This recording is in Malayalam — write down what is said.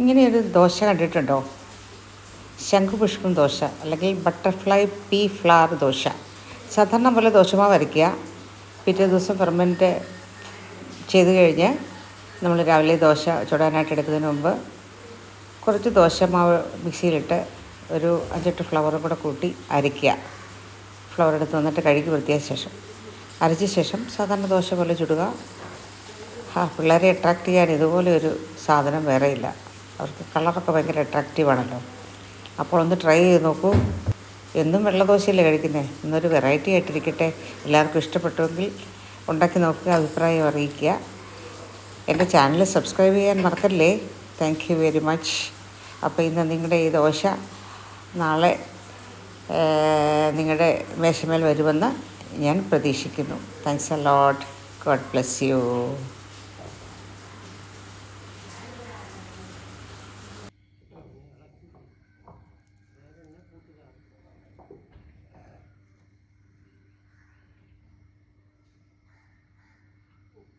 ഇങ്ങനെയൊരു ദോശ കണ്ടിട്ടുണ്ടോ? ശംഖുപുഷ്പം ദോശ അല്ലെങ്കിൽ ബട്ടർഫ്ലൈ പീ ഫ്ലവർ ദോശ. സാധാരണ പോലെ ദോശമാവ് വരയ്ക്കുക പിറ്റേ ദിവസം ഫെർമെന്റ് ചെയ്ത് കഴിഞ്ഞ് നമ്മൾ രാവിലെ ദോശ ചുടാനായിട്ട് എടുക്കുന്നതിന് മുമ്പ് കുറച്ച് ദോശമാവ് മിക്സിയിലിട്ട് ഒരു അഞ്ചെട്ട് ഫ്ലവറും കൂടെ കൂട്ടി അരയ്ക്കുക. ഫ്ലവർ എടുത്ത് വന്നിട്ട് കഴുകി വൃത്തിയായ ശേഷം. അരച്ച ശേഷം സാധാരണ ദോശ പോലെ ചുടുക. പിള്ളേരെ അട്രാക്റ്റ് ചെയ്യാൻ ഇതുപോലെ ഒരു സാധനം വേറെ ഇല്ല. അവർക്ക് കളറൊക്കെ ഭയങ്കര അട്രാക്റ്റീവാണല്ലോ അപ്പോൾ ഒന്ന് ട്രൈ ചെയ്ത് നോക്കൂ. എന്നും വെള്ളദോശയല്ലേ കഴിക്കുന്നത് ഇന്നൊരു വെറൈറ്റി ആയിട്ടിരിക്കട്ടെ. എല്ലാവർക്കും ഇഷ്ടപ്പെട്ടുവെങ്കിൽ ഉണ്ടാക്കി നോക്കുക അഭിപ്രായം അറിയിക്കുക. എന്റെ ചാനൽ സബ്സ്ക്രൈബ് ചെയ്യാൻ മറക്കല്ലേ? താങ്ക് യു വെരി മച്ച് അപ്പോൾ ഇന്ന് നിങ്ങളുടെ ഈ ദോശ നാളെ നിങ്ങളുടെ മേശമേൽ വരുമെന്ന് ഞാൻ പ്രതീക്ഷിക്കുന്നു. Thanks a lot God bless you